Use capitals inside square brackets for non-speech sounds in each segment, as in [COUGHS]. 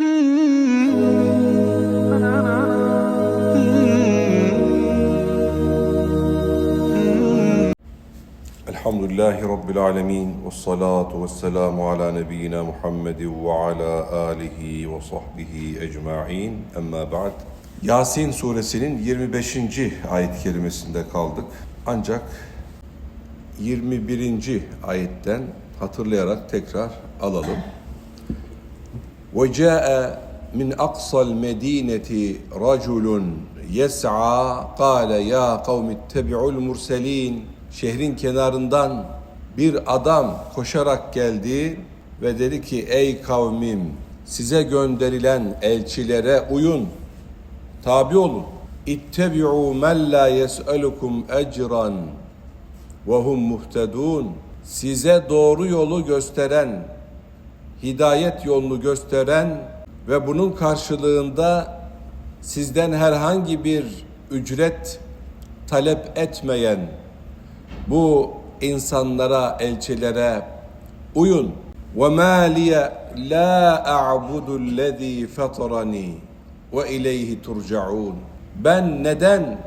Elhamdülillahi Rabbil alemin ve salatu ve selamu ala nebiyyina Muhammed ve ala alihi ve sahbihi ecma'in. Emma ba'd. Yasin suresinin 25. ayet kelimesinde kaldık. Ancak 21. ayetten hatırlayarak tekrar alalım. وجاء من أقصى المدينة رجل يسعى قال يا قوم اتبعوا المرسلين Şehrin kenarından bir adam koşarak geldi ve dedi ki ey kavmim size gönderilen elçilere uyun tabi olun ittebi'u men la yes'elukum ecran ve hum muhtedun size doğru yolu gösteren hidayet yolunu gösteren ve bunun karşılığında sizden herhangi bir ücret talep etmeyen bu insanlara, elçilere uyun. وَمَا لِيَ لَا أَعْبُدُ الَّذ۪ي فَطَرَنِي وَاِلَيْهِ تُرْجَعُونَ Ben neden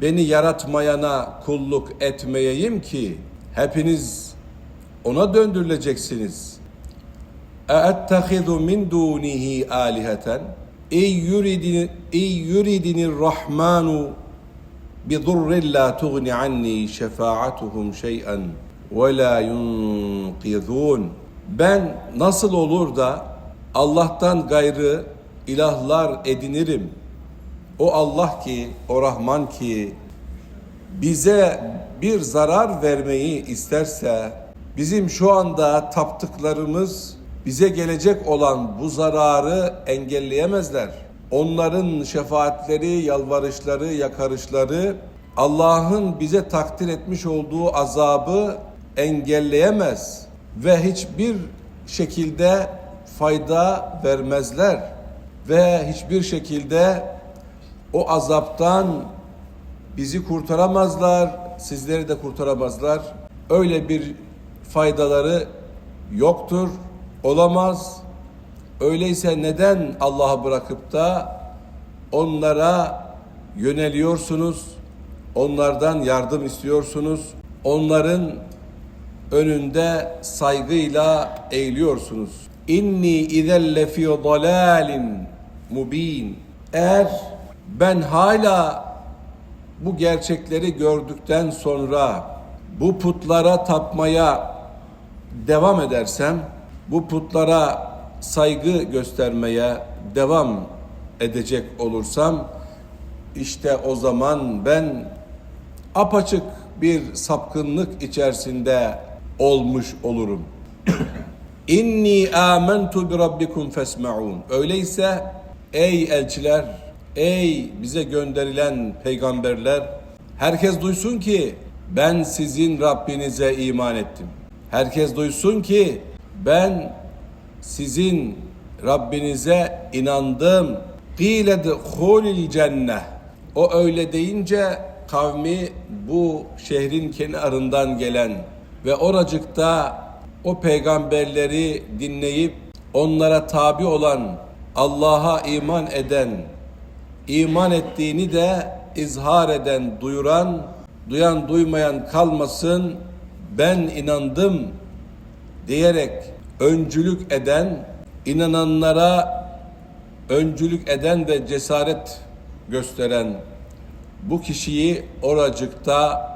beni yaratmayana kulluk etmeyeyim ki hepiniz ona döndürüleceksiniz. اَاَتَّخِذُ مِنْ دُونِهِ آلِهَةً اِنْ يُرِدِنِ, اِنْ يُرِدِنِ الرَّحْمَانُ بضر لا تغني عني شفاعتهم شيئا ولا ينقذون ben nasıl olur da Allah'tan gayrı ilahlar edinirim o Allah ki o Rahman ki bize bir zarar vermeyi isterse bizim şu anda taptıklarımız bize gelecek olan bu zararı engelleyemezler. Onların şefaatleri, yalvarışları, yakarışları Allah'ın bize takdir etmiş olduğu azabı engelleyemez ve hiçbir şekilde fayda vermezler ve hiçbir şekilde o azaptan bizi kurtaramazlar, sizleri de kurtaramazlar. Öyle bir faydaları yoktur, olamaz. Öyleyse neden Allah'ı bırakıp da onlara yöneliyorsunuz? Onlardan yardım istiyorsunuz. Onların önünde saygıyla eğiliyorsunuz. İnni izen lefi dalalin mubin. Eğer ben hala bu gerçekleri gördükten sonra bu putlara tapmaya devam edersem, bu putlara saygı göstermeye devam edecek olursam işte o zaman ben apaçık bir sapkınlık içerisinde olmuş olurum. [COUGHS] İnni amentu bi rabbikum fesmaun. Öyleyse ey elçiler, ey bize gönderilen peygamberler herkes duysun ki ben sizin Rabbinize iman ettim. Herkes duysun ki ben sizin Rabbinize inandım. Qîle dkhulil cenneh. O öyle deyince kavmi bu şehrin kenarından gelen ve oracıkta o peygamberleri dinleyip onlara tabi olan Allah'a iman eden, iman ettiğini de izhar eden, duyuran, duyan duymayan kalmasın, ben inandım diyerek öncülük eden, inananlara öncülük eden ve cesaret gösteren bu kişiyi oracıkta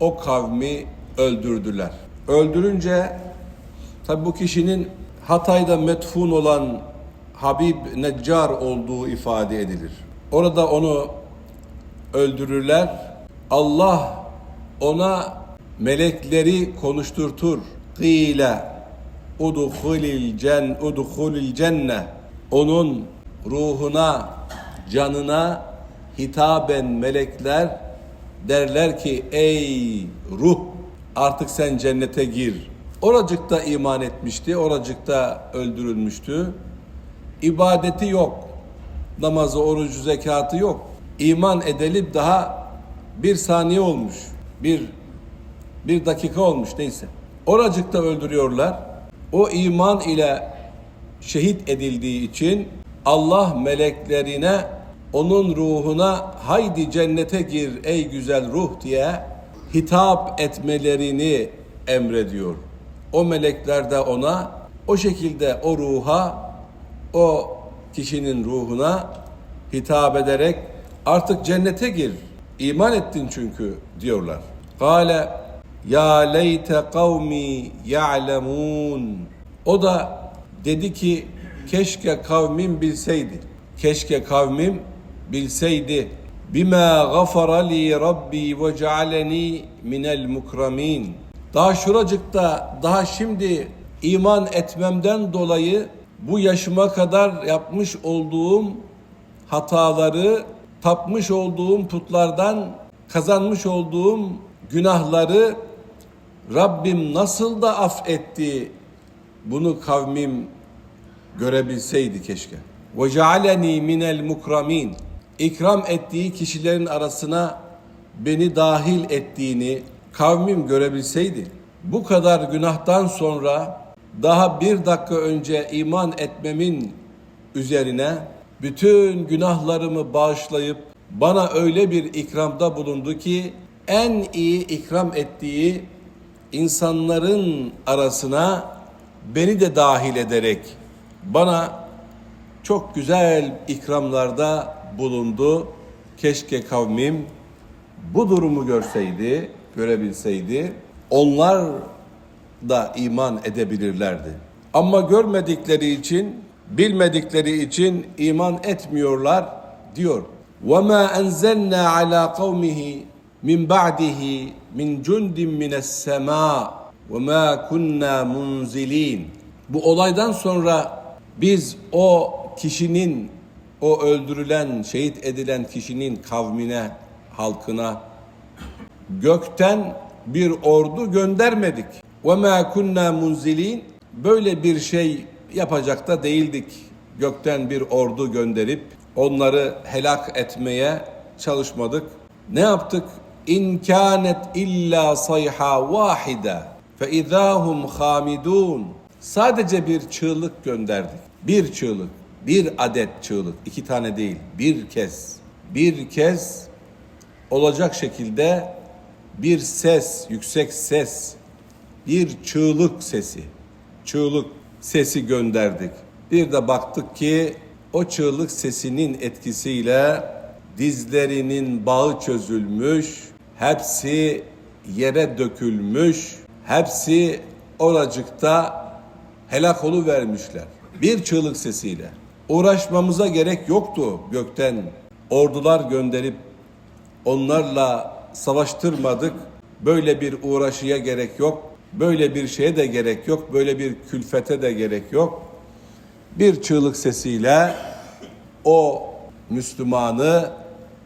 o kavmi öldürdüler. Öldürünce tabi bu kişinin Hatay'da metfun olan Habib Neccar olduğu ifade edilir. Orada onu öldürürler. Allah ona melekleri konuşturtur. Kıyle udhulil cen udhulil cenne onun ruhuna canına hitaben melekler derler ki ey ruh artık sen cennete gir. Oracıkta iman etmişti, oracıkta öldürülmüştü. İbadeti yok. Namazı, orucu, zekatı yok. İman edelim daha bir saniye olmuş. Bir bir dakika olmuş neyse. Oracıkta öldürüyorlar. O iman ile şehit edildiği için Allah meleklerine onun ruhuna haydi cennete gir ey güzel ruh diye hitap etmelerini emrediyor. O melekler de ona o şekilde o ruha o kişinin ruhuna hitap ederek artık cennete gir. İman ettin çünkü diyorlar. Kale ya leyte kavmi ya'lemun. O da dedi ki keşke kavmim bilseydi. Keşke kavmim bilseydi. Bima gafara li rabbi ve cealeni minel mukramin. Daha şuracıkta daha şimdi iman etmemden dolayı bu yaşıma kadar yapmış olduğum hataları, tapmış olduğum putlardan kazanmış olduğum günahları Rabbim nasıl da affetti bunu kavmim görebilseydi keşke. Ve cealeni minel mukramin. İkram ettiği kişilerin arasına beni dahil ettiğini kavmim görebilseydi. Bu kadar günahtan sonra daha bir dakika önce iman etmemin üzerine bütün günahlarımı bağışlayıp bana öyle bir ikramda bulundu ki en iyi ikram ettiği insanların arasına beni de dahil ederek bana çok güzel ikramlarda bulundu. Keşke kavmim bu durumu görseydi, görebilseydi onlar da iman edebilirlerdi. Ama görmedikleri için, bilmedikleri için iman etmiyorlar diyor. وَمَا أَنْزَلْنَا عَلَى قَوْمِهِ min ba'dihi min cundin mines sema ve ma kunna munzilin. Bu olaydan sonra biz o kişinin o öldürülen, şehit edilen kişinin kavmine, halkına gökten bir ordu göndermedik. Ve ma kunna munzilin böyle bir şey yapacak da değildik. Gökten bir ordu gönderip onları helak etmeye çalışmadık. Ne yaptık? İn kânet illa sayha vahide fe idahum hamidun. Sadece bir çığlık gönderdik. Bir çığlık, bir adet çığlık, iki tane değil, bir kez. Bir kez olacak şekilde bir ses, yüksek ses, bir çığlık sesi, çığlık sesi gönderdik. Bir de baktık ki o çığlık sesinin etkisiyle dizlerinin bağı çözülmüş, hepsi yere dökülmüş, hepsi oracıkta helak vermişler. Bir çığlık sesiyle. Uğraşmamıza gerek yoktu gökten. Ordular gönderip onlarla savaştırmadık. Böyle bir uğraşıya gerek yok. Böyle bir şeye de gerek yok. Böyle bir külfete de gerek yok. Bir çığlık sesiyle o Müslümanı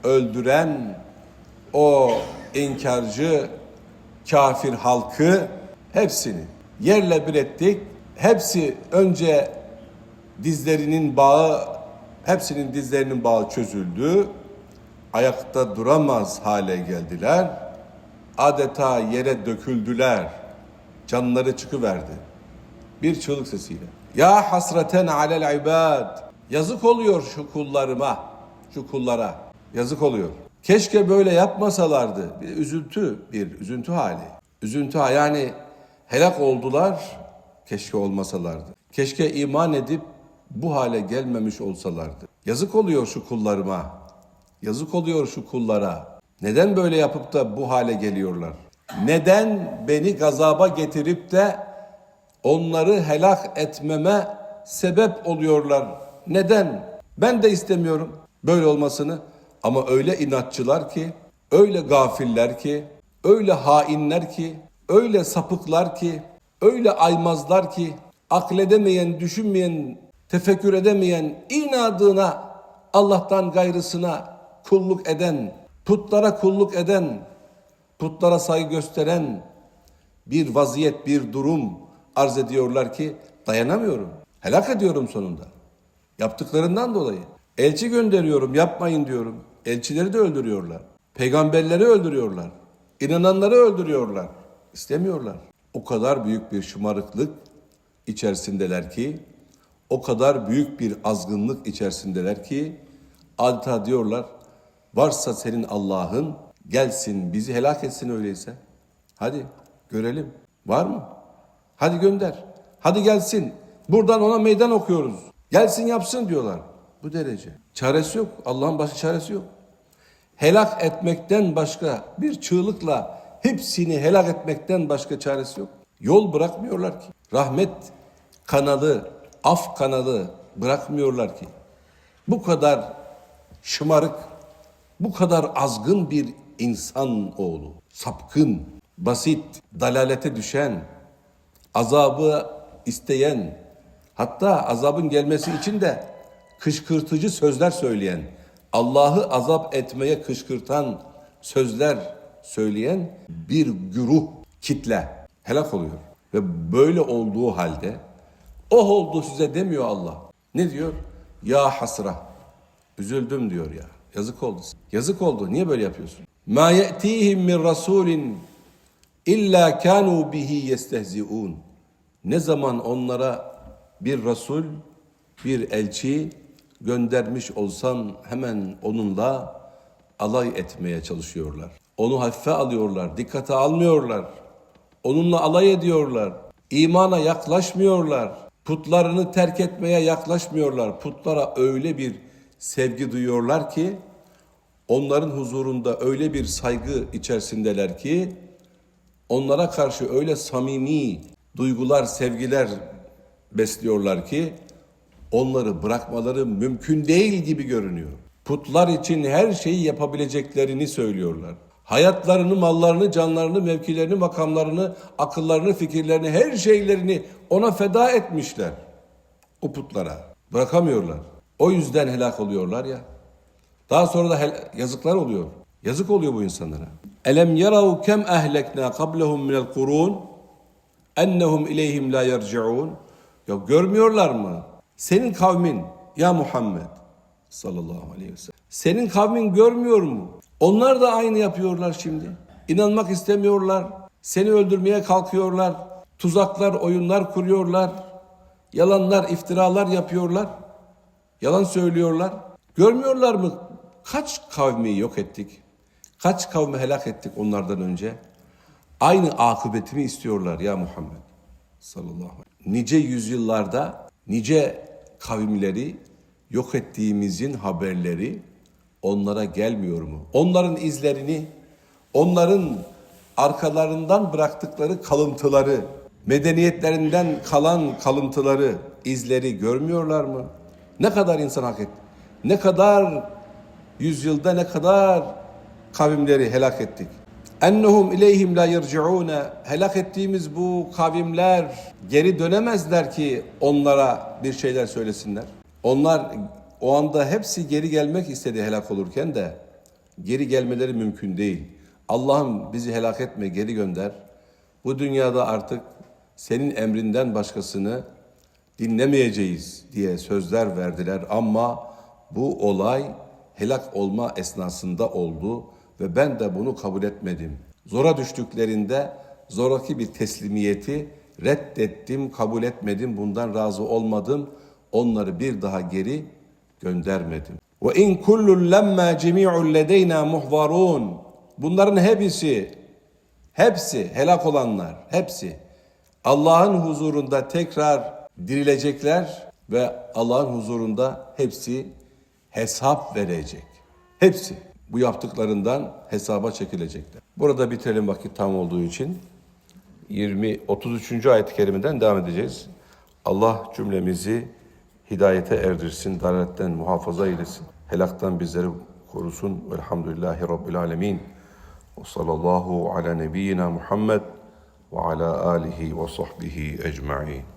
öldüren o inkarcı kafir halkı hepsini yerle bir ettik. Hepsi önce dizlerinin bağı hepsinin dizlerinin bağı çözüldü. Ayakta duramaz hale geldiler. Adeta yere döküldüler. Canları çıkıverdi. Bir çığlık sesiyle. Ya hasreten alel ibad. Yazık oluyor şu kullarıma, şu kullara. Yazık oluyor. Keşke böyle yapmasalardı. Bir üzüntü, bir üzüntü hali. Üzüntü. Yani helak oldular, keşke olmasalardı. Keşke iman edip bu hale gelmemiş olsalardı. Yazık oluyor şu kullarıma. Yazık oluyor şu kullara. Neden böyle yapıp da bu hale geliyorlar? Neden beni gazaba getirip de onları helak etmeme sebep oluyorlar? Neden? Ben de istemiyorum böyle olmasını. Ama öyle inatçılar ki, öyle gafiller ki, öyle hainler ki, öyle sapıklar ki, öyle aymazlar ki, akledemeyen, düşünmeyen, tefekkür edemeyen, inadına Allah'tan gayrısına kulluk eden, putlara kulluk eden, putlara saygı gösteren bir vaziyet, bir durum arz ediyorlar ki dayanamıyorum. Helak ediyorum sonunda. Yaptıklarından dolayı. Elçi gönderiyorum, yapmayın diyorum. Elçileri de öldürüyorlar. Peygamberleri öldürüyorlar. İnananları öldürüyorlar. İstemiyorlar. O kadar büyük bir şımarıklık içerisindeler ki O kadar büyük bir azgınlık içerisindeler ki adeta diyorlar varsa senin Allah'ın gelsin bizi helak etsin öyleyse. Hadi görelim. Var mı? Hadi gönder. Hadi gelsin. Buradan ona meydan okuyoruz. Gelsin yapsın diyorlar. Bu derece. Çaresi yok. Allah'ın başka çaresi yok. Helak etmekten başka bir çığlıkla hepsini helak etmekten başka çaresi yok. Yol bırakmıyorlar ki. Rahmet kanalı, af kanalı bırakmıyorlar ki. Bu kadar şımarık, bu kadar azgın bir insan oğlu, sapkın, basit, dalalete düşen, azabı isteyen, hatta azabın gelmesi için de kışkırtıcı sözler söyleyen, Allah'ı azap etmeye kışkırtan sözler söyleyen bir güruh, kitle helak oluyor. Ve böyle olduğu halde oh oldu size demiyor Allah. Ne diyor? Ya hasra. Üzüldüm diyor ya. Yazık oldu. Yazık oldu. Niye böyle yapıyorsun? Ma ye'tihim min rasulin illa kanu bihi yestehziun. Ne zaman onlara bir Resul, bir elçi göndermiş olsam hemen onunla alay etmeye çalışıyorlar. Onu hafife alıyorlar, dikkate almıyorlar. Onunla alay ediyorlar. İmana yaklaşmıyorlar. Putlarını terk etmeye yaklaşmıyorlar. Putlara öyle bir sevgi duyuyorlar ki onların huzurunda öyle bir saygı içerisindeler ki onlara karşı öyle samimi duygular, sevgiler besliyorlar ki onları bırakmaları mümkün değil gibi görünüyor. Putlar için her şeyi yapabileceklerini söylüyorlar. Hayatlarını, mallarını, canlarını, mevkilerini, makamlarını, akıllarını, fikirlerini, her şeylerini ona feda etmişler. O putlara. Bırakamıyorlar. O yüzden helak oluyorlar ya. Daha sonra da yazıklar oluyor. Yazık oluyor bu insanlara. Elem yarav kem ehlekna qablahum minel kurun ennehum ileyhim la yerciun. Ya görmüyorlar mı? Senin kavmin ya Muhammed sallallahu aleyhi ve sellem. Senin kavmin görmüyor mu? Onlar da aynı yapıyorlar şimdi. İnanmak istemiyorlar. Seni öldürmeye kalkıyorlar. Tuzaklar, oyunlar kuruyorlar. Yalanlar, iftiralar yapıyorlar. Yalan söylüyorlar. Görmüyorlar mı? Kaç kavmi yok ettik? Kaç kavmi helak ettik onlardan önce? Aynı akıbetimi istiyorlar ya Muhammed sallallahu aleyhi ve sellem. Nice yüzyıllarda nice kavimleri yok ettiğimizin haberleri onlara gelmiyor mu? Onların izlerini, onların arkalarından bıraktıkları kalıntıları, medeniyetlerinden kalan kalıntıları, izleri görmüyorlar mı? Ne kadar insan hak etti? Ne kadar yüzyılda ne kadar kavimleri helak ettik? Ennehum ileyhim la yerciune helak ettiğimiz bu kavimler geri dönemezler ki onlara bir şeyler söylesinler. Onlar o anda hepsi geri gelmek istedi helak olurken de geri gelmeleri mümkün değil. Allah'ım bizi helak etme geri gönder. Bu dünyada artık senin emrinden başkasını dinlemeyeceğiz diye sözler verdiler ama bu olay helak olma esnasında oldu ve ben de bunu kabul etmedim. Zora düştüklerinde zoraki bir teslimiyeti reddettim, kabul etmedim, bundan razı olmadım. Onları bir daha geri göndermedim. Ve in kullun lemma cemi'un ledeyna muhvarun. Bunların hepsi hepsi helak olanlar, hepsi Allah'ın huzurunda tekrar dirilecekler ve Allah'ın huzurunda hepsi hesap verecek. Hepsi bu yaptıklarından hesaba çekilecekler. Burada bitirelim vakit tam olduğu için. 20 33. ayet-i kerimeden devam edeceğiz. Allah cümlemizi hidayete erdirsin, dalaletten muhafaza eylesin. Helaktan bizleri korusun. Velhamdülillahi Rabbil alemin. Ve sallallahu ala nebiyyina Muhammed ve ala alihi ve sahbihi ecma'in.